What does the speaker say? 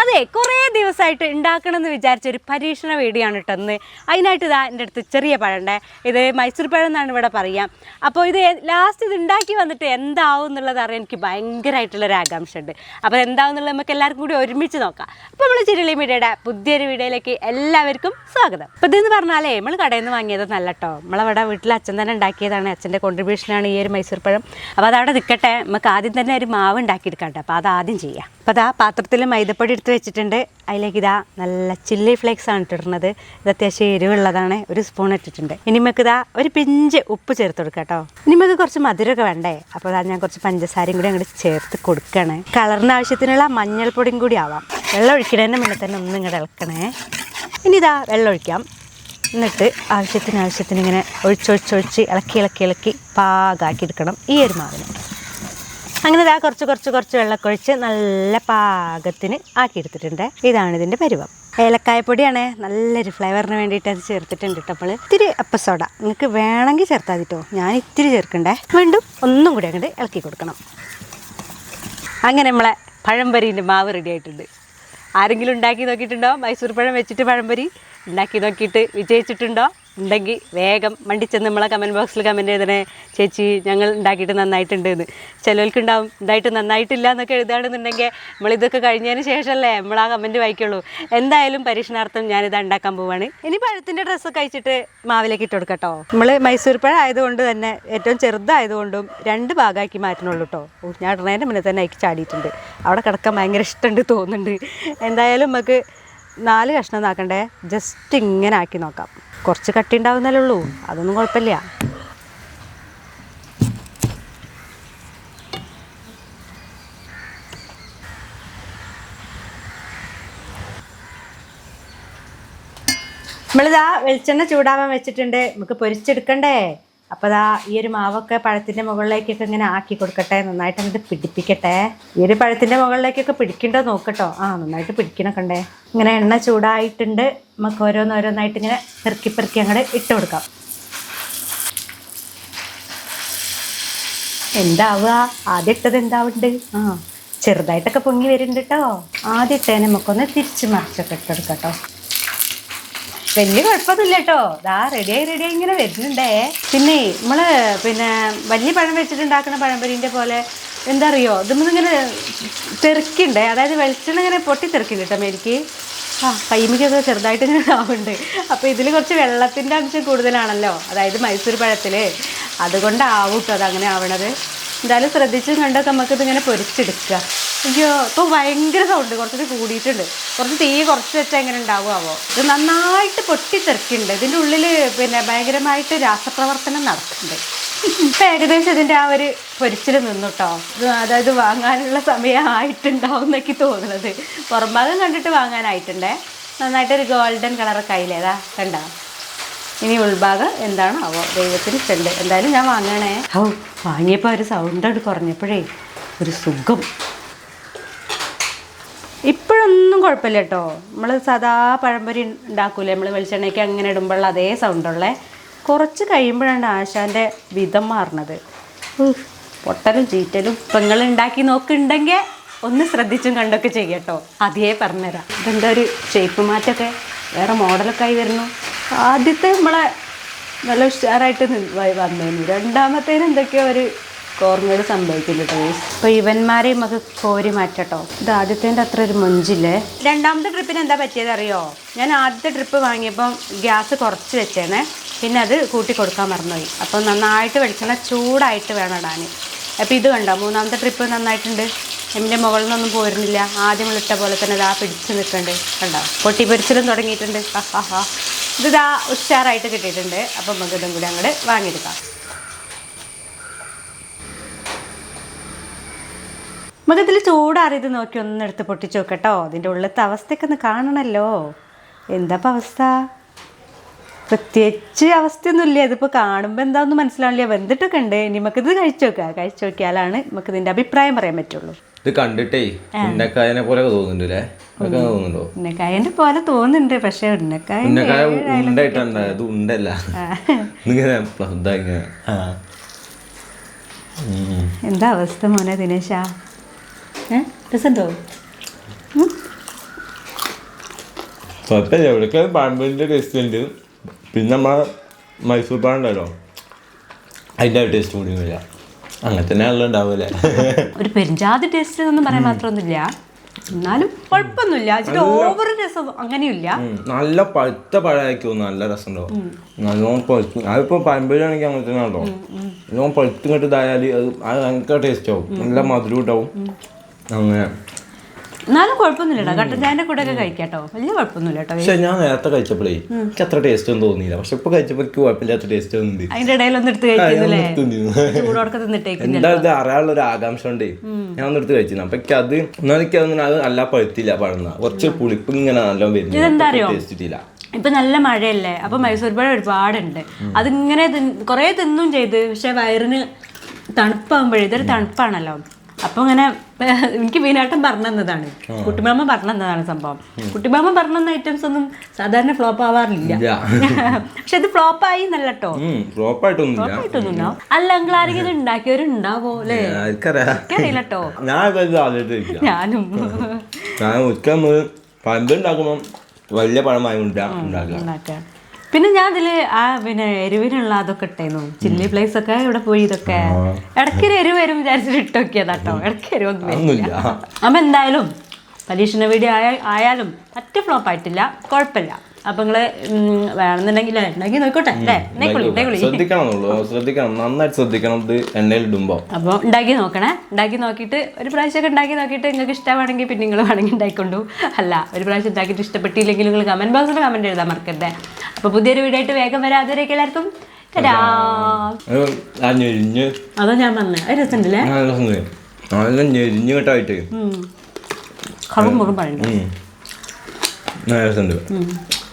അതെ കുറേ ദിവസമായിട്ട് ഉണ്ടാക്കണം എന്ന് വിചാരിച്ച ഒരു പരീക്ഷണ വീഡിയോ ആണ് ഇട്ടെന്ന് അതിനായിട്ട് ഇതാ എന്റെ അടുത്ത് ചെറിയ പഴണ്ടേ ഇത് മൈസൂർ പഴം എന്നാണ് ഇവിടെ പറയുക അപ്പോൾ ഇത് ലാസ്റ്റ് ഇത് ഉണ്ടാക്കി വന്നിട്ട് എന്താവും എന്നുള്ളത് അറിയാൻ എനിക്ക് ഭയങ്കരമായിട്ടുള്ളൊരു ആകാംക്ഷ ഉണ്ട് അപ്പോൾ എന്താവും എന്നുള്ളത് നമുക്ക് എല്ലാവർക്കും കൂടി ഒരുമിച്ച് നോക്കാം. അപ്പോൾ നമ്മൾ ചിരളി മീഡിയയുടെ പുതിയൊരു വീഡിയോയിലേക്ക് എല്ലാവർക്കും സ്വാഗതം. അപ്പോൾ ഇതെന്ന് പറഞ്ഞാലേ നമ്മൾ കടയിൽ നിന്ന് വാങ്ങിയത് നല്ല കേട്ടോ. നമ്മളവിടെ വീട്ടിൽ അച്ഛൻ തന്നെ ഉണ്ടാക്കിയതാണ്. അച്ഛന്റെ കോൺട്രിബ്യൂഷനാണ് ഈ ഒരു മൈസൂർ പഴം. അപ്പോൾ അതവിടെ നിൽക്കട്ടെ. നമുക്ക് ആദ്യം തന്നെ ഒരു മാവ് ഉണ്ടാക്കിയെടുക്കാം കേട്ടോ. അപ്പോൾ അത് ആദ്യം ചെയ്യാം. അപ്പോൾ അതാ പാത്രത്തിൽ മൈദപ്പൊടി എടുത്ത് വെച്ചിട്ടുണ്ട്. അതിലേക്ക് ഇതാ നല്ല ചില്ലി ഫ്ലേക്സ് ആണ് ഇട്ടിടുന്നത്. ഇത് അത്യാവശ്യം എരിവുള്ളതാണ്. ഒരു സ്പൂൺ ഇട്ടിട്ടുണ്ട്. ഇനി നമുക്ക് ഇതാ ഒരു പിഞ്ച് ഉപ്പ് ചേർത്ത് കൊടുക്കാം കേട്ടോ. ഇനി നമുക്ക് കുറച്ച് മധുരമൊക്കെ വേണ്ടേ? അപ്പോൾ അതാ ഞാൻ കുറച്ച് പഞ്ചസാരയും കൂടി അങ്ങോട്ട് ചേർത്ത് കൊടുക്കുകയാണ് കളറിന് ആവശ്യത്തിനുള്ള മഞ്ഞൾപ്പൊടിയും കൂടി ആവാം. വെള്ളം ഒഴിക്കണതിന്റെ മുന്നേ തന്നെ ഒന്നും ഇങ്ങോട്ട് ഇളക്കണേ. ഇനി ഇതാ വെള്ളം ഒഴിക്കാം. എന്നിട്ട് ആവശ്യത്തിന് ആവശ്യത്തിന് ഇങ്ങനെ ഒഴിച്ചൊഴിച്ചൊഴിച്ച് ഇളക്കി ഇളക്കി ഇളക്കി പാകാക്കി എടുക്കണം. ഈ ഒരു മാവിന്. അങ്ങനെ ഇതാ കുറച്ച് കുറച്ച് കുറച്ച് വെള്ളമൊക്കെ ഒഴിച്ച് നല്ല പാകത്തിന് ആക്കിയെടുത്തിട്ടുണ്ട്. ഇതാണ് ഇതിന്റെ പരുവം. ഏലക്കായപ്പൊടിയാണ്. നല്ലൊരു ഫ്ലേവറിന് വേണ്ടിയിട്ട് അത് ചേർത്തിട്ടുണ്ട് കേട്ടോ അപ്പോൾ ഇത്തിരി അപ്പസോഡ. നിങ്ങൾക്ക് വേണമെങ്കിൽ ചേർത്താൽ കേട്ടോ ഞാൻ ഇത്തിരി ചേർക്കണ്ടേ. വീണ്ടും ഒന്നും കൂടി അങ്ങോട്ട് ഇളക്കി കൊടുക്കണം. അങ്ങനെ നമ്മളെ പഴംപരീന്റെ മാവ് റെഡി ആയിട്ടുണ്ട്. ആരെങ്കിലും ഉണ്ടാക്കി നോക്കിയിട്ടുണ്ടോ? മൈസൂർ പഴം വെച്ചിട്ട് പഴംപൊരി? ഉണ്ടാക്കി നോക്കിയിട്ട് വിജയിച്ചിട്ടുണ്ടോ? ഉണ്ടെങ്കിൽ വേഗം മണ്ടിച്ചെന്ന് നമ്മളെ കമന്റ് ബോക്സിൽ കമന്റ് ചെയ്തണേ ചേച്ചി ഞങ്ങൾ ഉണ്ടാക്കിയിട്ട് നന്നായിട്ടുണ്ട് എന്ന് ചിലവർക്ക് ഉണ്ടാവും ഉണ്ടായിട്ട് നന്നായിട്ടില്ല എന്നൊക്കെ എഴുതുകയാണെന്നുണ്ടെങ്കിൽ നമ്മളിതൊക്കെ കഴിഞ്ഞതിന് ശേഷമല്ലേ നമ്മൾ ആ കമന്റ് വായിക്കുള്ളൂ. എന്തായാലും പരീക്ഷണാർത്ഥം ഞാനിത് ഉണ്ടാക്കാൻ പോവാണ്. ഇനി പഴത്തിന്റെ ഡ്രസ്സൊക്കെ അയച്ചിട്ട് മാവിലേക്ക് ഇട്ട് കൊടുക്കട്ടോ. നമ്മൾ മൈസൂർ പഴം ആയതുകൊണ്ട് തന്നെ ഏറ്റവും ചെറുതായതുകൊണ്ടും രണ്ട് ഭാഗമാക്കി മാറ്റണുള്ളൂ കേട്ടോ ഞാൻ ഉടനെ മുന്നേ തന്നെ അയക്കി ചാടിയിട്ടുണ്ട്. അവിടെ കിടക്കാൻ ഭയങ്കര ഇഷ്ടമുണ്ട് തോന്നുന്നുണ്ട്. എന്തായാലും നമുക്ക് നാല് കഷ്ണം നാക്കണ്ടേ ജസ്റ്റ് ഇങ്ങനെ ആക്കി നോക്കാം. കുറച്ച് കട്ടി ഉണ്ടാവുന്നല്ലേ ഉള്ളൂ. അതൊന്നും കുഴപ്പമില്ല. നമ്മളിതാ വെളിച്ചെണ്ണ ചൂടാവാൻ വെച്ചിട്ടുണ്ട്. നമുക്ക് പൊരിച്ചെടുക്കണ്ടേ? അപ്പോൾ ദാ ഈ ഒരു മാവൊക്കെ പഴത്തിന്റെ മുകളിലേക്കൊക്കെ ഇങ്ങനെ ആക്കി കൊടുക്കട്ടെ നന്നായിട്ട് അങ്ങോട്ട് പിടിപ്പിക്കട്ടെ. ഈ ഒരു പഴത്തിന്റെ മുകളിലേക്കൊക്കെ പിടിക്കണ്ടോ നോക്കട്ടോ. ആ നന്നായിട്ട് പിടിക്കണക്കണ്ടേ. ഇങ്ങനെ എണ്ണ ചൂടായിട്ടുണ്ട്. നമുക്ക് ഓരോന്നോരോന്നായിട്ട് ഇങ്ങനെ പെറുക്കി പെറുക്കി അങ്ങോട്ട് ഇട്ട് കൊടുക്കാം. എന്താവുക? ആദ്യം ഇട്ടത് എന്താവുണ്ട്? ആ ചെറുതായിട്ടൊക്കെ പൊങ്ങി വരുന്നുണ്ട് കേട്ടോ ആദ്യം ഇട്ടേനെ നമുക്കൊന്ന് തിരിച്ച് മറിച്ചൊക്കെ ഇട്ടെടുക്കാം കേട്ടോ വലിയ കുഴപ്പമൊന്നുമില്ല കേട്ടോ. ദാ റെഡിയായി റെഡിയായി ഇങ്ങനെ വരുന്നുണ്ടേ. പിന്നെ നമ്മൾ പിന്നെ വലിയ പഴം വെച്ചിട്ടുണ്ടാക്കുന്ന പഴംപൊരിന്റെ പോലെ എന്താ അറിയോ? ഇതൊന്നും ഇങ്ങനെ തെറുക്കിണ്ടേ? അതായത് വെളിച്ചെണ്ണ ഇങ്ങനെ പൊട്ടി തെറുക്കില്ല കേട്ടോ മേരിക്ക്? ആ കൈമിക്കൊക്കെ ചെറുതായിട്ട് ഇങ്ങനെ ആവുന്നുണ്ട്. അപ്പോൾ ഇതിൽ കുറച്ച് വെള്ളത്തിന്റെ അംശം കൂടുതലാണല്ലോ. അതായത് മൈസൂർ പഴത്തിൽ അതുകൊണ്ടാവും കേട്ടോ അങ്ങനെ ആവണത്. എന്തായാലും ശ്രദ്ധിച്ചും കണ്ടൊക്കെ നമുക്കിത് ഇങ്ങനെ പൊരിച്ചെടുക്കുക അയ്യോ ഇപ്പോൾ ഭയങ്കര സൗണ്ട് കുറച്ചൊക്കെ കൂടിയിട്ടുണ്ട്. കുറച്ച് തീ കുറച്ച് വെച്ചാൽ എങ്ങനെ ഉണ്ടാവുമോ ഇത് നന്നായിട്ട് പൊട്ടിത്തെറിക്കുന്നുണ്ട്. ഇതിന്റെ ഉള്ളിൽ പിന്നെ ഭയങ്കരമായിട്ട് രാസപ്രവർത്തനം നടക്കുന്നുണ്ട്. ഇപ്പം ഏകദേശം ഇതിന്റെ ആ ഒരു പൊരിച്ചിൽ നിന്നുട്ടോ. അതായത് വാങ്ങാനുള്ള സമയമായിട്ടുണ്ടാവും എന്നൊക്കെ തോന്നുന്നത്. പുറംഭാഗം കണ്ടിട്ട് വാങ്ങാനായിട്ടുണ്ടേ. നന്നായിട്ടൊരു ഗോൾഡൻ കളറൊക്കെ ആയില്ലേതാ കണ്ട? ഇനി ഉൾഭാഗം എന്താണ് ആവോ? ദൈവത്തിന് ചെണ്ട് എന്തായാലും ഞാൻ വാങ്ങണേ ഓ വാങ്ങിയപ്പോൾ ഒരു സൗണ്ട് കുറഞ്ഞപ്പോഴേ ഒരു സുഖം. കുഴപ്പമില്ല കേട്ടോ. നമ്മൾ സദാ പഴംപൊരി ഉണ്ടാക്കൂലേ? നമ്മൾ വെളിച്ചെണ്ണയ്ക്ക് അങ്ങനെ ഇടുമ്പോഴുള്ള അതേ സൗണ്ടുള്ളേ കുറച്ച് കഴിയുമ്പോഴാണ് ആശാന്റെ വിധം മാറണത്. പൊട്ടലും ചീറ്റലും. ഇപ്പം നിങ്ങൾ ഉണ്ടാക്കി നോക്കുന്നുണ്ടെങ്കിൽ ഒന്ന് ശ്രദ്ധിച്ചും കണ്ടൊക്കെ ചെയ്യട്ടോ അതേ പറഞ്ഞുതരാം. ഇതെന്താ ഒരു ഷേപ്പ് മാറ്റമൊക്കെ? വേറെ മോഡലൊക്കെ ആയി വരുന്നു. ആദ്യത്തെ നമ്മളെ നല്ല ഉഷാറായിട്ട് വന്നേനു. രണ്ടാമത്തേന് എന്തൊക്കെയോ ഒരു കോർമേട് സംഭവിക്കുന്നുണ്ട് അപ്പൊ അപ്പോൾ ഇവന്മാരെ നമുക്ക് കോരി മാറ്റട്ടോ. ഇത് ആദ്യത്തേന്റെ അത്ര ഒരു മൊഞ്ചില്ലേ? രണ്ടാമത്തെ ട്രിപ്പിന് എന്താ പറ്റിയത് അറിയോ ഞാൻ ആദ്യത്തെ ട്രിപ്പ് വാങ്ങിയപ്പം ഗ്യാസ് കുറച്ച് വെച്ചേനെ പിന്നെ അത് കൂട്ടി കൊടുക്കാൻ മറന്നുപോയി. അപ്പോൾ നന്നായിട്ട് വെളിച്ചെണ്ണ ചൂടായിട്ട് വേണം ഇടാൻ. അപ്പോൾ ഇത് കണ്ടോ? മൂന്നാമത്തെ ട്രിപ്പ് നന്നായിട്ടുണ്ട്. എന്റെ മുകളിൽ നിന്നൊന്നും പോരുന്നില്ല. ആദ്യം ഇട്ട പോലെ തന്നെ ഇതാ പിടിച്ച് നിൽക്കുന്നുണ്ട് കണ്ടോ? പൊട്ടിപ്പൊരിച്ചിലും തുടങ്ങിയിട്ടുണ്ട്. ഹാ ഹാ ഹാ ഉഷാറായിട്ട് കിട്ടിയിട്ടുണ്ട്. അപ്പം നമുക്ക് ഇതും കൂടി അങ്ങോട്ട് വാങ്ങിയെടുക്കാം. നമുക്കിതിൽ ചൂടാറിയത് നോക്കി ഒന്നെടുത്ത് പൊട്ടിച്ചു നോക്കട്ടോ അതിന്റെ ഉള്ളത്തെ അവസ്ഥയൊക്കെ ഒന്ന് കാണണമല്ലോ എന്താ ഇപ്പം അവസ്ഥ? പ്രത്യേകിച്ച് അവസ്ഥയൊന്നുമില്ല. ഇതിപ്പോൾ കാണുമ്പോൾ എന്താണെന്ന് മനസ്സിലാവില്ല വെന്തിട്ടൊക്കെ ഉണ്ട്. ഇനി ഇത് കഴിച്ചു നോക്കുക കഴിച്ചു നോക്കിയാലാണ് നമുക്ക് ഇതിന്റെ അഭിപ്രായം പറയാൻ പറ്റുള്ളൂ. ഇത് കണ്ടിട്ടേ ഉന്നക്കായനെ പോലെ തോന്നുന്നുണ്ട്? ഉന്നക്കായന്റെ പോലെ തോന്നുന്നുണ്ട്. പക്ഷെ ഉന്നക്കായ ഉന്നക്കായ ഉണ്ടായിട്ടുണ്ട്. ഇത് ഉണ്ടല്ല. ഇങ്ങനെ. എന്താ അവസ്ഥ മോനെ ദിനേശ? രസമുണ്ടോ? കുഴപ്പമില്ല. പഴംപൊരിന്റെ ടേസ്റ്റ് ഉണ്ട്. പിന്നെ നമ്മളെ മൈസൂർ പാണ്ടല്ലോ അതിന്റെ ടേസ്റ്റ് കൂടി വരിക. അങ്ങനെ തന്നെയാണല്ലോ ഉണ്ടാവില്ലേ ഒരു പെരുഞ്ചാതി ടേസ്റ്റ് ഒന്നും പറയാൻ മാത്രമൊന്നുമില്ല. എന്നാലും കുഴപ്പമൊന്നുമില്ല. ഓവർ രസം അങ്ങനെയില്ല. നല്ല പഴുത്ത പഴമായിരിക്കും. നല്ല രസം ഉണ്ടാവും നല്ലോണം പഴുത്ത്. അതിപ്പോൾ പഴമ്പഴാണെങ്കിൽ അങ്ങനെ തന്നെ ഉണ്ടാവും നല്ലോണം പഴുത്തും അത് അത് ഭയങ്കര ടേസ്റ്റ് ആവും. നല്ല മധുരം ഉണ്ടാവും. അങ്ങനെ എന്നാലും കുഴപ്പമൊന്നുമില്ല കേട്ടോ കട്ടൻ ചായന്റെ കൂടെ ഒക്കെ കഴിക്കാട്ടോ വലിയ കുഴപ്പമൊന്നുമില്ല കേട്ടോ. പക്ഷെ ഞാൻ നേരത്തെ കഴിച്ചപ്പോഴേ എനിക്ക് അത്ര ടേസ്റ്റ് ഒന്നും തോന്നിയില്ല. പക്ഷെ ഇപ്പൊ കഴിച്ചപ്പോൾ എനിക്ക് കുഴപ്പമില്ലാത്ത ടേസ്റ്റ് ഒന്നും അതിന്റെ എടുത്ത് ഞാൻ കഴിക്കുന്നില്ലേ? നിർത്തുന്നില്ല. എന്താ ഇത് അറിയാനുള്ള ഒരു ആകാംക്ഷ ഉണ്ടേ ഞാൻ ഒന്ന് എടുത്ത് കഴിച്ചിരുന്നു. അപ്പൊ എനിക്ക് അത് എന്നാൽ എനിക്ക് അതൊന്നും അത് നല്ല പഴുത്തില്ല പഴന്ന. കുറച്ച് പുളിപ്പ് ഇങ്ങനെ നല്ല? വരുന്നു. ടേസ്റ്റ് ഇല്ല ഇപ്പൊ നല്ല മഴയല്ലേ? അപ്പൊ മൈസൂർ പഴം ഒരുപാടുണ്ട്. അതിങ്ങനെ കുറേ തിന്നും ചെയ്ത്. പക്ഷെ വയറിന് തണുപ്പാകുമ്പോഴേ ഇതൊരു തണുപ്പാണല്ലോ. അപ്പൊ ഇങ്ങനെ എനിക്ക് മീനാട്ടം പറഞ്ഞു തന്നതാണ് കുട്ടിമാമ പറഞ്ഞു തന്നതാണ് സംഭവം. കുട്ടിമാമ പറഞ്ഞു തന്ന ഐറ്റംസ് ഒന്നും സാധാരണ ഫ്ലോപ്പ് ആവാറില്ല. പക്ഷെ ഇത് ഫ്ലോപ്പ് ആയി എന്നല്ല കേട്ടോ ഫ്ലോപ്പ് ആയിട്ടൊന്നും അല്ല നിങ്ങൾ ആരെങ്കിലും ഉണ്ടാക്കിയവരുണ്ടാവോ അല്ലേ? എനിക്കറിയില്ല കേട്ടോ ഞാനും. പഴമ്പ് ഉണ്ടാക്കുമ്പോൾ വലിയ പഴമായി ഉണ്ടാക്കുക. ഉണ്ടാക്കാം പിന്നെ ഞാൻ ഇതിൽ ആ പിന്നെ എരിവിനുള്ള അതൊക്കെ ഇട്ടേന്നു. ചില്ലി പ്ലേസ് ഒക്കെ ഇവിടെ പോയി ഇതൊക്കെ. ഇടയ്ക്ക് എരിവ് വരും വിചാരിച്ചിട്ട് ഇട്ട് കേട്ടോ ഇടയ്ക്ക് എരിവൊന്നും അപ്പൊ എന്തായാലും പരീക്ഷണ വീഡിയോ ആയ ആയാലും പറ്റ ഫ്ലോപ്പ് ആയിട്ടില്ല. കുഴപ്പമില്ല. അപ്പൊ നിങ്ങൾ വേണമെന്നുണ്ടെങ്കിൽ ഉണ്ടാക്കി നോക്കട്ടെ. അല്ലേ ശ്രദ്ധിക്കണം ശ്രദ്ധിക്കണം. നന്നായിട്ട് ശ്രദ്ധിക്കണം. ഇത് എണ്ണയിൽ ഇടുമ്പോൾ അപ്പോൾ ഉണ്ടാക്കി നോക്കണേ. ഉണ്ടാക്കി നോക്കിയിട്ട് ഒരു പ്രാവശ്യമൊക്കെ ഉണ്ടാക്കി നോക്കിയിട്ട് നിങ്ങൾക്ക് ഇഷ്ടമാണെങ്കിൽ പിന്നെ നിങ്ങൾ വേണമെങ്കിൽ ഉണ്ടായിക്കൊണ്ടു. അല്ല ഒരു പ്രാവശ്യം ഉണ്ടാക്കിയിട്ട് ഇഷ്ടപ്പെട്ടില്ലെങ്കിൽ നിങ്ങൾ കമന്റ് ബോക്സിൽ കമന്റ് എഴുതാൻ മറക്കരുത്. അപ്പൊ പുതിയൊരു വീഡിയോ ആയിട്ട് വേഗം വരാം. അതുവരെയൊക്കെ എല്ലാവർക്കും. അതോ ഞാൻ അത് രസമുണ്ടല്ലേ ഞെരിഞ്ഞ് കേട്ടായിട്ട്. കറും മുറും പറയുന്നുണ്ട് നല്ല രസമുണ്ട്